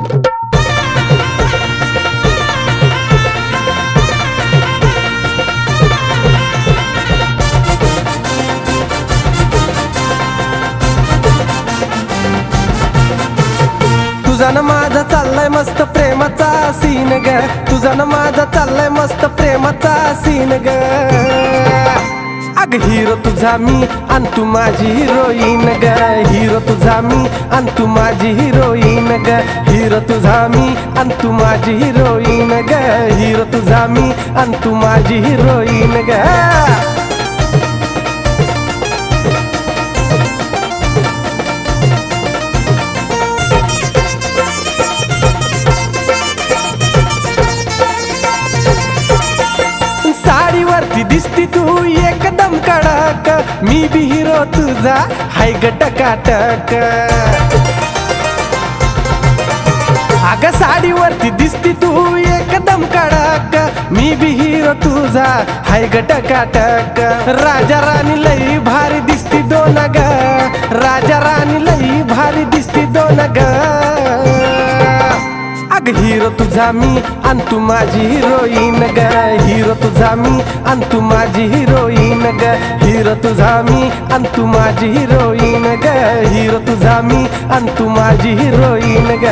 तुझा माझा चाललाय मस्त प्रेमाचा सीन ग. तुझा ना माझा चाललाय मस्त प्रेमाचा सीन ग. अग हिरो तुझा मी आणि तू माझी हिरोईन ग. हिरो तुझा मी अन तू माझी हिरोईन ग. हिरो तुझा मी अन तू माझी हिरोईन ग. हिरो तुझा मी अन तू माझी हिरोईन ग. साडीवरती दिसती तू एकदम कडक. मी बी हिरो तुझा. हाय टकाटक. अग साडीवरती दिसती तू एकदम कडक. मी बी हिरो तुझा हाय टकाटक. राजा राणी लई भारी दिसती दोन ग. राजा राणी लई भारी दिसती दोन ग. अग हिरो तुझा मी आणि तू माझी हिरोईन ग. हिरो तुझा मी आणि तू माझी हिरोईन ग. हिरो तुझा मी अन तू माझी हिरोईन ग. हिरो तुझा मी अन तू माझी हिरोईन ग.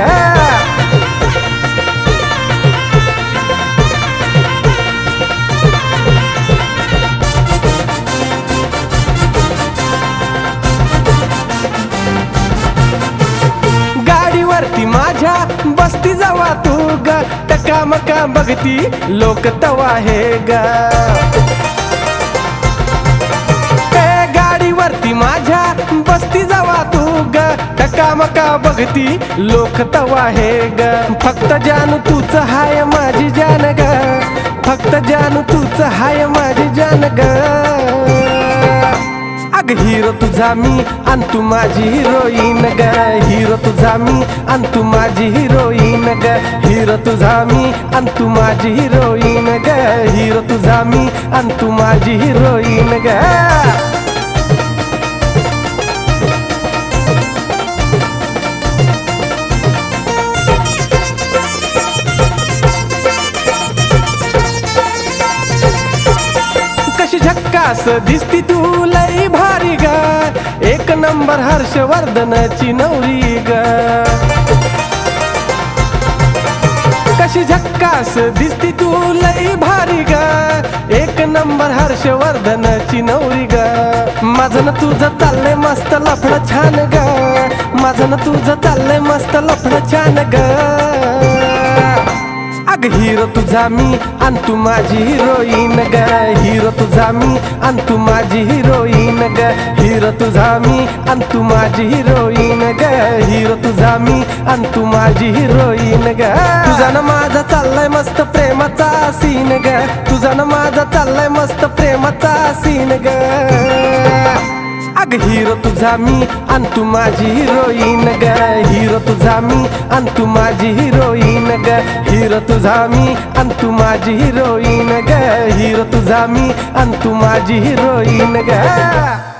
गाडीवरती माझ्या बसती जावा तू ग. टका मका बघती लोक तवा हे ग. काम का बघती? लोक तवा हे ग. फक्त जानू तूच हाय माझी जान ग. फक्त जानू तूच हाय माझी जान ग. अग हिरो तुझा मी आणि तू माझी हिरोईन ग. हिरो तुझा मी आणि तू माझी हिरोईन ग. हिरो तुझा मी आणि तू माझी हिरोईन ग. हिरो तुझा मी आणि तू माझी हिरोईन ग. कशी दिसती तू लई भारी ग. एक नंबर हर्षवर्धनची नवरी ग. कशी झक्कास दिसती तू लई भारी ग. एक नंबर हर्षवर्धनची नवरी ग. माझं ना तुझं चाललंय मस्त लफड छान ग. माझं ना तुझं चाललंय मस्त लफड छान ग. अग हिरो तुझा मी अन तू माझी हिरोईन ग. हिरो तुझा मी अन तू माझी हिरोईन ग. हिरो तुझा मी अन तू माझी हिरोईन ग. हिरो तुझा मी अन तू माझी हिरोईन ग. तुझा ना माझा चाललाय मस्त प्रेमाचा सीन ग. तुझा ना माझा चाललाय मस्त प्रेमाचा सीन ग. अग हिरो तुझा मी आणि तू माझी हिरोईन ग. हिरो तुझा मी आणि तू माझी हिरोईन ग. हिरो तुझा मी आणि तू माझी हिरोईन ग. हिरो तुझा मी आणि तू माझी हिरोईन ग.